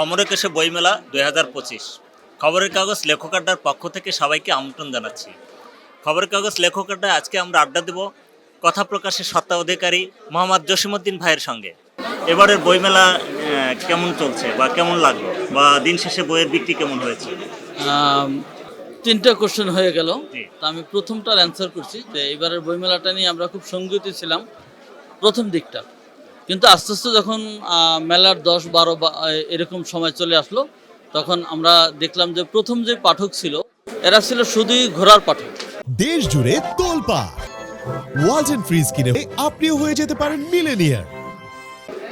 অমরকেশে বইমেলা দুই হাজার পঁচিশ। খবরের কাগজ লেখক আড্ডার পক্ষ থেকে সবাইকে আমন্ত্রণ জানাচ্ছি। খবরের কাগজ লেখক আড্ডায় আজকে আমরা আড্ডা দেব কথা প্রকাশের সত্তা অধিকারী মোহাম্মদ জসিমুদ্দিন ভাইয়ের সঙ্গে। এবারের বইমেলা কেমন চলছে বা কেমন লাগল? বা দিন শেষে বইয়ের বিক্রি কেমন হয়েছে? তিনটা কোশ্চেন হয়ে গেল। তা আমি প্রথমটার অ্যান্সার করছি যে এবারের বইমেলাটা নিয়ে আমরা খুব সংগীত ছিলাম। প্রথম দিকটা। কিন্তু আস্তে আস্তে যখন মেলার দশ বারো বা এরকম সময় চলে আসলো তখন আমরা দেখলাম যে প্রথম যে পাঠক ছিল এরা ছিল শুধুই ঘোড়ার পাঠক। দেশ জুড়ে তোলপা ওয়াজ এন্ড ফ্রিজ কিনে আপনিও হয়ে যেতে পারেন মিলেনিয়ার।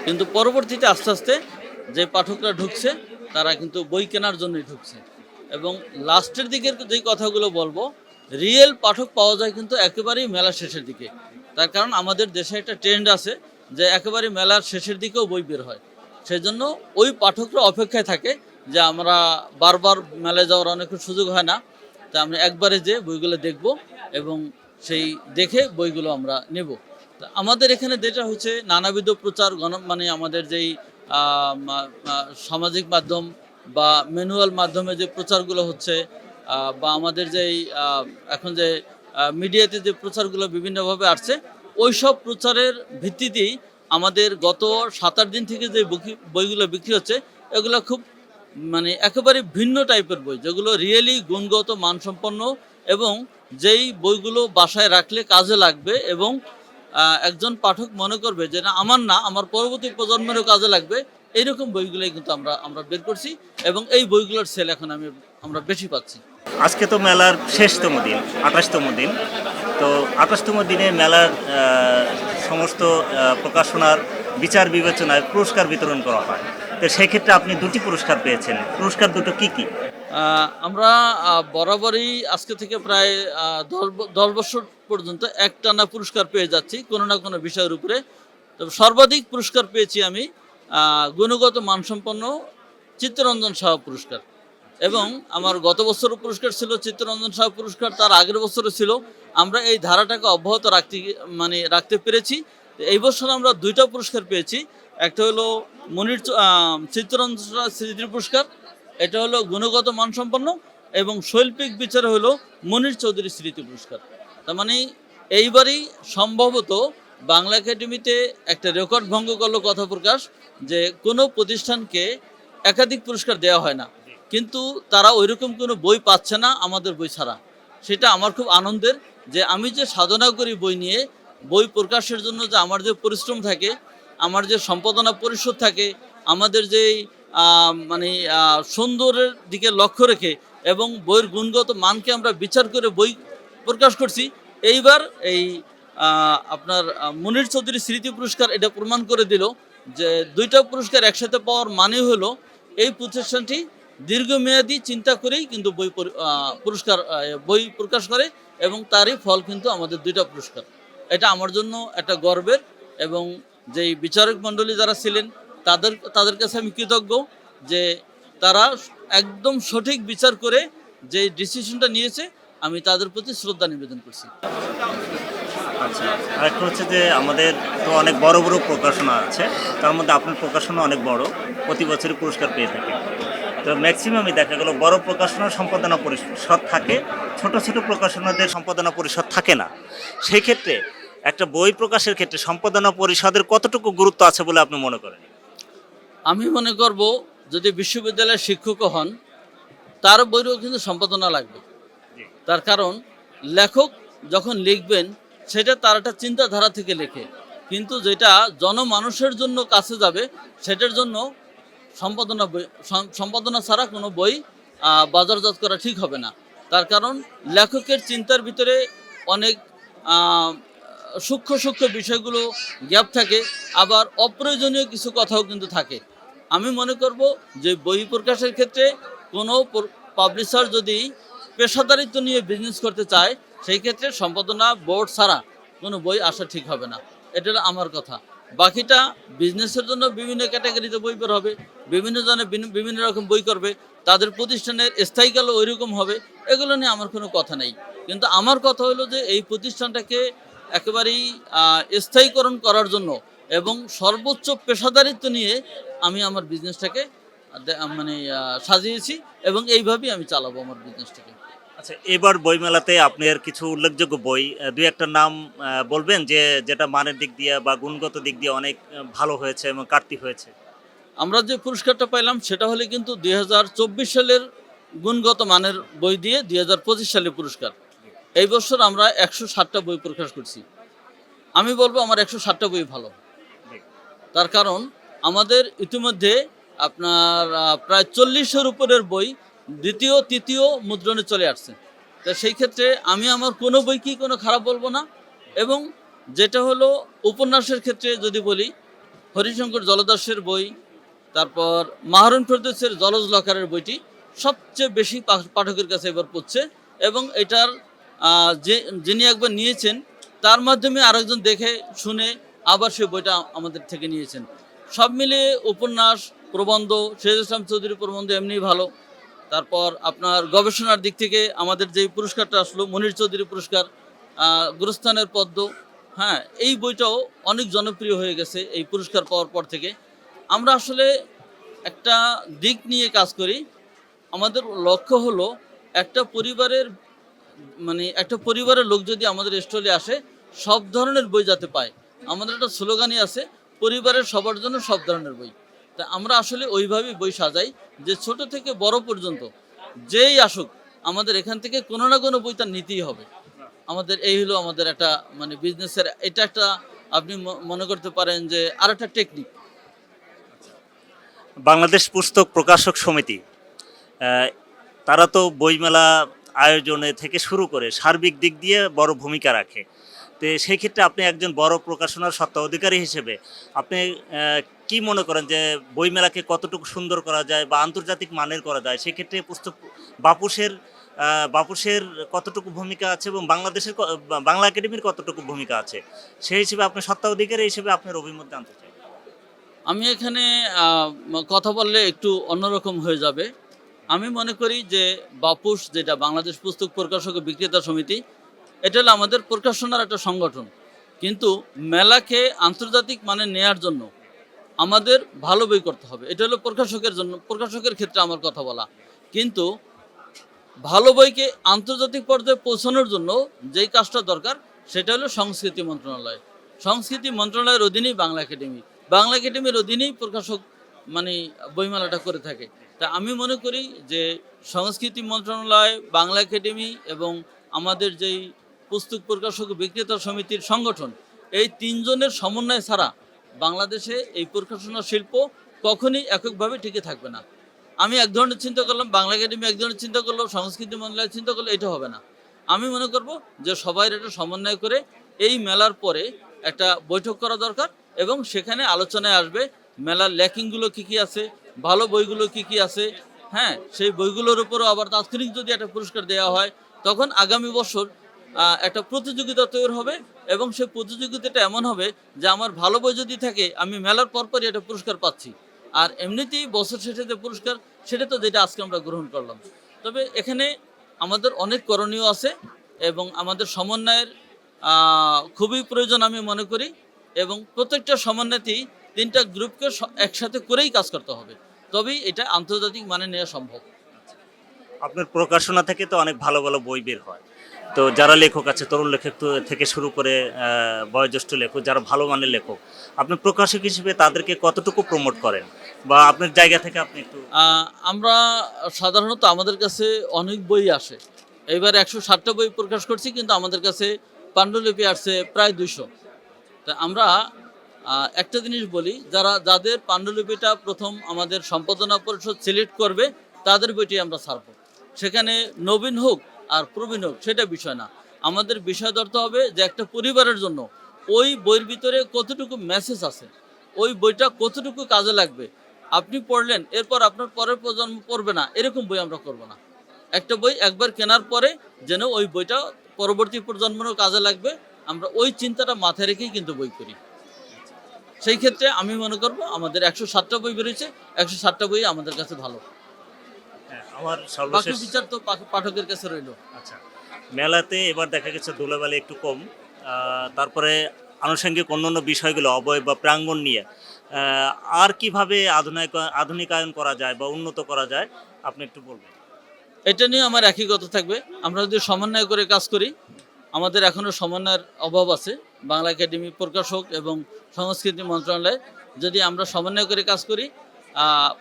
কিন্তু পরবর্তীতে আস্তে আস্তে যে পাঠকরা ঢুকছে তারা কিন্তু বই কেনার জন্যই ঢুকছে। এবং লাস্টের দিকের যে কথাগুলো বলব রিয়েল পাঠক পাওয়া যায় কিন্তু একেবারেই মেলার শেষের দিকে। তার কারণ আমাদের দেশে একটা ট্রেন্ড আছে যে একেবারে মেলার শেষের দিকেও বই বের হয়। সেই জন্য ওই পাঠকরা অপেক্ষায় থাকে যে আমরা বারবার মেলায় যাওয়ার অনেক সুযোগ হয় না। তা আমরা একবারে যে বইগুলো দেখব এবং সেই দেখে বইগুলো আমরা নেব। তা আমাদের এখানে যেটা হচ্ছে নানাবিধ প্রচার গণ মানে আমাদের যেই সামাজিক মাধ্যম বা ম্যানুয়াল মাধ্যমে যে প্রচারগুলো হচ্ছে বা আমাদের যেই এখন যে মিডিয়াতে যে প্রচারগুলো বিভিন্নভাবে আসছে ওই সব প্রচারের ভিত্তিতেই আমাদের গত সাত আট দিন থেকে যে বইগুলো বিক্রি হচ্ছে, এগুলো খুব মানে একেবারে ভিন্ন টাইপের বই, যেগুলো রিয়েলি গুণগত, মানসম্পন্ন এবং যেই বইগুলো বাসায় রাখলে কাজে লাগবে এবং একজন পাঠক মনে করবে যে না, আমার না, আমার পরবর্তী প্রজন্মেরও কাজে লাগবে, এইরকম বইগুলোই কিন্তু আমরা আমরা বের করছি এবং এই বইগুলোর সেল এখন আমি, আমরা বেশি পাচ্ছি। আজকে তো মেলার শেষতম দিন, আঠাশতম দিন। তো আঠাশতম দিনে মেলার সমস্ত প্রকাশনার, বিচার বিবেচনায় পুরস্কার বিতরণ করা হয়। তো সেক্ষেত্রে আপনি দুটি পুরস্কার পেয়েছেন। পুরস্কার দুটো কি কি? আমরা বরাবরই আজকে থেকে প্রায় দশ বছর পর্যন্ত একটানা পুরস্কার পেয়ে যাচ্ছি, কোনো না কোনো বিষয়ের উপরে। তবে সর্বাধিক পুরস্কার পেয়েছি আমি গুণগত মানসম্পন্ন চিত্তরঞ্জন সাহা পুরস্কার। এবং আমার গত বছরও পুরস্কার ছিল, চিত্তরঞ্জন সাহা পুরস্কার, তার আগের বছরও ছিল। আমরা এই ধারাটাকে অব্যাহত রাখতে মানে রাখতে পেরেছি। এই বছর আমরা দুইটা পুরস্কার পেয়েছি। একটা হলো মনির চিত্তরঞ্জন স্মৃতি পুরস্কার, এটা হলো গুণগত মানসম্পন্ন এবং শৈল্পিক বিচারে হলো মনির চৌধুরী স্মৃতি পুরস্কার। তার মানে এইবারই সম্ভবত বাংলা একাডেমিতে একটা রেকর্ড ভঙ্গ করল কথা প্রকাশ যে কোনো প্রতিষ্ঠানকে একাধিক পুরস্কার দেওয়া হয় না। কিন্তু তারা ওইরকম কোনো বই পাচ্ছে না আমাদের বই ছাড়া। সেটা আমার খুব আনন্দের যে আমি যে সাধনা করি বই নিয়ে, বই প্রকাশের জন্য যে আমার যে পরিশ্রম থাকে, আমার যে সম্পাদনা পরিষদ থাকে, আমাদের যে মানে সুন্দরের দিকে লক্ষ্য রেখে এবং বইয়ের গুণগত মানকে আমরা বিচার করে বই প্রকাশ করছি, এইবার এই আপনার মুনির চৌধুরী স্মৃতি পুরস্কার এটা প্রমাণ করে দিল যে দুইটা পুরস্কার একসাথে পাওয়ার মানে হলো এই প্রতিষ্ঠানটি দীর্ঘমেয়াদী চিন্তা করেই কিন্তু বই পুরস্কার বই প্রকাশ করে এবং তারই ফল কিন্তু আমাদের দুইটা পুরস্কার। এটা আমার জন্য একটা গর্বের এবং যেই বিচারক মণ্ডলী যারা ছিলেন, তাদের তাদের কাছে আমি কৃতজ্ঞ যে তারা একদম সঠিক বিচার করে যে ডিসিশনটা নিয়েছে, আমি তাদের প্রতি শ্রদ্ধা নিবেদন করছি। আচ্ছা আরেকটা হচ্ছে যে আমাদের তো অনেক বড় বড় প্রকাশনা আছে, তার মধ্যে আপনার প্রকাশনা অনেক বড়, প্রতি বছরই পুরস্কার পেয়ে থাকে তো ম্যাক্সিমামই দেখা গেল বড় প্রকাশনা সম্পাদনা পরিষদ থাকে ছোট ছোট প্রকাশনাদের সম্পাদনা পরিষদ থাকে না। সেই ক্ষেত্রে একটা বই প্রকাশের ক্ষেত্রে সম্পাদনা পরিষদের কতটুকু গুরুত্ব আছে বলে আপনি মনে করেন? আমি মনে করব যদি বিশ্ববিদ্যালয়ের শিক্ষকও হন তার বইয়েরও কিন্তু সম্পাদনা লাগবে। তার কারণ লেখক যখন লিখবেন সেটা তার একটা চিন্তাধারা থেকে লেখে। কিন্তু যেটা জনমানুষের জন্য কাছে যাবে সেটার জন্য সম্পাদনা বই সম্পাদনা ছাড়া কোনো বই বাজারজাত করা ঠিক হবে না। তার কারণ লেখকের চিন্তার ভিতরে অনেক সূক্ষ্ম সূক্ষ্ম বিষয়গুলো গ্যাপ থাকে, আবার অপ্রয়োজনীয় কিছু কথাও কিন্তু থাকে। আমি মনে করব যে বই প্রকাশের ক্ষেত্রে কোনো পাবলিশার যদি পেশাদারিত্ব নিয়ে বিজনেস করতে চায়, সেই ক্ষেত্রে সম্পাদনা বোর্ড ছাড়া কোনো বই আসা ঠিক হবে না। এটা আমার কথা। বাকিটা বিজনেসের জন্য বিভিন্ন ক্যাটাগরিতে বই বের হবে। বিভিন্ন জনে বিভিন্ন রকম বই করবে, তাদের প্রতিষ্ঠানের স্থায়ীকালও ওই রকম হবে, এগুলো নিয়ে আমার কোনো কথা নেই। কিন্তু আমার কথা হলো যে, এই প্রতিষ্ঠানটাকে একেবারেই স্থায়ীকরণ করার জন্য এবং সর্বোচ্চ পেশাদারিত্ব নিয়ে আমি আমার বিজনেসটাকে মানে সাজিয়েছি এবং এইভাবেই আমি চালাবো আমার বিজনেসটাকে আচ্ছা এবার বইমেলাতে আপনার কিছু উল্লেখযোগ্য বই দুই একটা নাম বলবেন যে, যেটা মানের দিক দিয়ে বা গুণগত দিক দিয়ে অনেক ভালো হয়েছে এবং কাটতি হয়েছে? আমরা যে পুরস্কারটা পাইলাম, সেটা হলে কিন্তু দুই হাজার চব্বিশ সালের গুণগত মানের বই দিয়ে দুই সালের পুরস্কার। এই বছর আমরা একশো ষাটটা বই প্রকাশ করছি। আমি বলব আমার একশো ষাটটা বই ভালো। তার কারণ, আমাদের ইতিমধ্যে আপনার প্রায় চল্লিশের উপরের বই দ্বিতীয়, তৃতীয় মুদ্রণে চলে আসছে। তা সেই ক্ষেত্রে আমি আমার কোনো বইকেই কোনো খারাপ বলব না। এবং যেটা হলো উপন্যাসের ক্ষেত্রে যদি বলি, হরিশঙ্কর জলদাসের বই তারপর মাহরুন ফেরদৌসের জলজ লকারের বইটি সবচেয়ে বেশি পাঠকের কাছে এবার পড়ছে এবং এটার যে, যিনি একবার নিয়েছেন, তার মাধ্যমে আরেকজন দেখে শুনে আবার সে বইটা আমাদের থেকে নিয়েছেন। সব মিলিয়ে উপন্যাস, প্রবন্ধ, শেখ ইসলাম চৌধুরী প্রবন্ধ এমনি ভালো। তারপর আপনার গবেষণার দিক থেকে আমাদের যে পুরস্কারটা আসলো, মনির চৌধুরী পুরস্কার গুরুস্থানের পদ্ম হ্যাঁ এই বইটাও অনেক জনপ্রিয় হয়ে গেছে এই পুরস্কার পাওয়ার পর থেকে। আমরা আসলে একটা দিক নিয়ে কাজ করি। আমাদের লক্ষ্য হলো একটা পরিবারের মানে একটা পরিবারের লোক যদি আমাদের স্টলে আসে, সব ধরনের বই যাতে পায়। আমাদের একটা স্লোগানই আছে, পরিবারের সবার জন্য সব ধরনের বই। তা আমরা আসলে ওইভাবেই বই সাজাই যে ছোট থেকে বড় পর্যন্ত যেই আসুক, আমাদের এখান থেকে কোনো না কোনো বই তার নিতেই হবে। আমাদের এই হলো আমাদের একটা মানে বিজনেসের এটা একটা আপনি মনে করতে পারেন যে আর একটা টেকনিক বাংলাদেশ পুস্তক প্রকাশক সমিতি তারা তো বইমেলা আয়োজনে থেকে শুরু করে সার্বিক দিক দিয়ে বড় ভূমিকা রাখে। তো সেই ক্ষেত্রে আপনি একজন বড় প্রকাশনার স্বত্বাধিকারী হিসেবে আপনি কি মনে করেন যে বইমেলাকে কতটুকু সুন্দর করা যায় বা আন্তর্জাতিক মানের করা যায়? সেক্ষেত্রে পুস্তক বাপুসের বাপুসের কতটুকু ভূমিকা আছে এবং বাংলাদেশের বাংলা একাডেমির কতটুকু ভূমিকা আছে? সেই হিসেবে আপনি স্বত্বাধিকারী হিসেবে আপনার অভিমত জানতে চাই। আমি এখানে কথা বললে একটু অন্যরকম হয়ে যাবে। আমি মনে করি যে বাপুস যেটা বাংলাদেশ পুস্তক প্রকাশক বিক্রেতা সমিতি, এটা হলো আমাদের প্রকাশনার একটা সংগঠন। কিন্তু মেলাকে আন্তর্জাতিক মানে নেয়ার জন্য আমাদের ভালো বই করতে হবে। এটা হলো প্রকাশকের জন্য, প্রকাশকের ক্ষেত্রে আমার কথা বলা। কিন্তু ভালো বইকে আন্তর্জাতিক পর্যায়ে পৌঁছানোর জন্য যেই কাজটা দরকার, সেটা হলো সংস্কৃতি মন্ত্রণালয়। সংস্কৃতি মন্ত্রণালয়ের অধীনেই বাংলা একাডেমি। বাংলা একাডেমির অধীনেই প্রকাশক মানে বইমেলাটা করে থাকে। তা আমি মনে করি যে সংস্কৃতি মন্ত্রণালয়, বাংলা একাডেমি এবং আমাদের যেই পুস্তক প্রকাশক বিক্রেতা সমিতির সংগঠন, এই তিনজনের সমন্বয় ছাড়া বাংলাদেশে এই প্রকাশনা শিল্প কখনই এককভাবে টিকে থাকবে না। আমি এক ধরনের চিন্তা করলাম, বাংলা একাডেমি এক ধরনের চিন্তা করল, সংস্কৃতি মন্ত্রণালয় চিন্তা করল, এটা হবে না। আমি মনে করব যে সবাই এটা সমন্বয় করে এই মেলার পরে একটা বৈঠক করা দরকার। এবং সেখানে আলোচনায় আসবে মেলার ল্যাকিংগুলো কী কী আছে, ভালো বইগুলো কী কী আছে হ্যাঁ সেই বইগুলোর উপরও আবার তাৎক্ষণিক যদি একটা পুরস্কার দেওয়া হয়, তখন আগামী বছর একটা প্রতিযোগিতা তৈরি হবে এবং সেই প্রতিযোগিতাটা এমন হবে যে আমার ভালো বই যদি থাকে, আমি মেলার পরপরই একটা পুরস্কার পাচ্ছি। আর এমনিতেই বছর শেষে যে পুরস্কার, সেটা তো যেটা আজকে আমরা গ্রহণ করলাম। তবে এখানে আমাদের অনেক করণীয় আছে এবং আমাদের সমন্বয়ের খুবই প্রয়োজন আমি মনে করি। এবং প্রত্যেকটা সমন্বয়তেই তিনটা গ্রুপকে একসাথে করেই কাজ করতে হবে। তবেই এটা আন্তর্জাতিক মানে নেওয়া সম্ভব। আপনার প্রকাশনা থেকে তো অনেক ভালো ভালো বই বের হয়। তো যারা লেখক আছে তরুণ লেখক থেকে শুরু করে বয়োজ্যেষ্ঠ লেখক যারা ভালো মানের লেখক আপনি প্রকাশক হিসেবে তাদেরকে কতটুকু প্রমোট করেন? বা আপনার জায়গা থেকে আপনি একটু আমরা সাধারণত আমাদের কাছে অনেক বই আসে। এবার একশো ষাটটা বই প্রকাশ করছি কিন্তু আমাদের কাছে পাণ্ডুলিপি আসছে প্রায় দুইশো। তা আমরা একটা জিনিস বলি, যারা, যাদের পাণ্ডুলিপিটা প্রথম আমাদের সম্পাদনা পরিষদ সিলেক্ট করবে, তাদের বইটি আমরা ছাড়ব। সেখানে নবীন হোক আর প্রবীণ হোক, সেটা বিষয় না। আমাদের বিষয় ধরতে হবে যে একটা পরিবারের জন্য ওই বইয়ের ভিতরে কতটুকু মেসেজ আছে, ওই বইটা কতটুকু কাজে লাগবে। আপনি পড়লেন, এরপর আপনার পরের প্রজন্ম পড়বে না, এরকম বই আমরা করব না। একটা বই একবার কেনার পরে যেন ওই বইটা পরবর্তী প্রজন্মেরও কাজে লাগবে আমরা ওই চিন্তাটা মাথায় রেখেই কিন্তু বই করি সেই ক্ষেত্রে আমি মনে করব আমাদের একশো সাতটা বই বেরিয়েছে একশো সাতটা বই আমাদের কাছে ভালো। হ্যাঁ, আমার বাকি বিচার তো পাঠকের কাছে রইল। আচ্ছা মেলাতে এবার দেখা গেছে ধুলাবালি একটু কম। তারপরে আনুষঙ্গিক অন্যান্য বিষয়গুলো অবয়ব বা প্রাঙ্গণ নিয়ে। আর কীভাবে আধুনিক আধুনিকায়ন করা যায় বা উন্নত করা যায় আপনি একটু বলবেন। এটা নিয়ে আমার একই কথা থাকবে। আমরা যদি সমন্বয় করে কাজ করি আমাদের এখনও সমন্বয়ের অভাব আছে, বাংলা একাডেমি প্রকাশক এবং সংস্কৃতি মন্ত্রণালয়। যদি আমরা সমন্বয় করে কাজ করি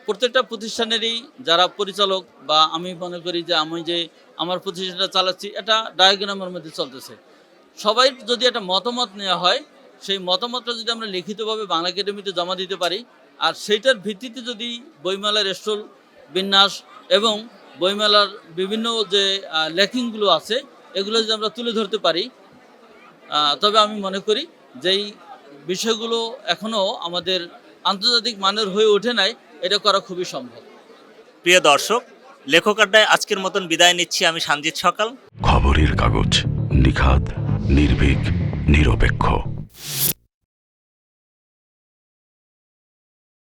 প্রত্যেকটা প্রতিষ্ঠানেরই যারা পরিচালক বা আমি মনে করি যে আমি যে আমার প্রতিষ্ঠানটা চালাচ্ছি, এটা ডায়াগ্রামের মধ্যে চলতেছে। সবাই যদি একটা মতামত নেওয়া হয়, সেই মতামতটা যদি আমরা লিখিতভাবে বাংলা একাডেমিতে জমা দিতে পারি, আর সেইটার ভিত্তিতে যদি বইমেলার স্টল, বিন্যাস এবং বইমেলার বিভিন্ন যে লেখিংগুলো আছে এগুলো যদি আমরা তুলে ধরতে পারি তবে আমি মনে করি যেই বিষয়গুলো এখনও আমাদের আন্তর্জাতিক মানের হয়ে ওঠে নাই এটা করা খুবই সম্ভব। প্রিয় দর্শক লেখক আড্ডায় আজকের মতন বিদায় নিচ্ছি আমি সঞ্জিত সকাল। খবরের কাগজ নিখাত নির্ভীক নিরপেক্ষ।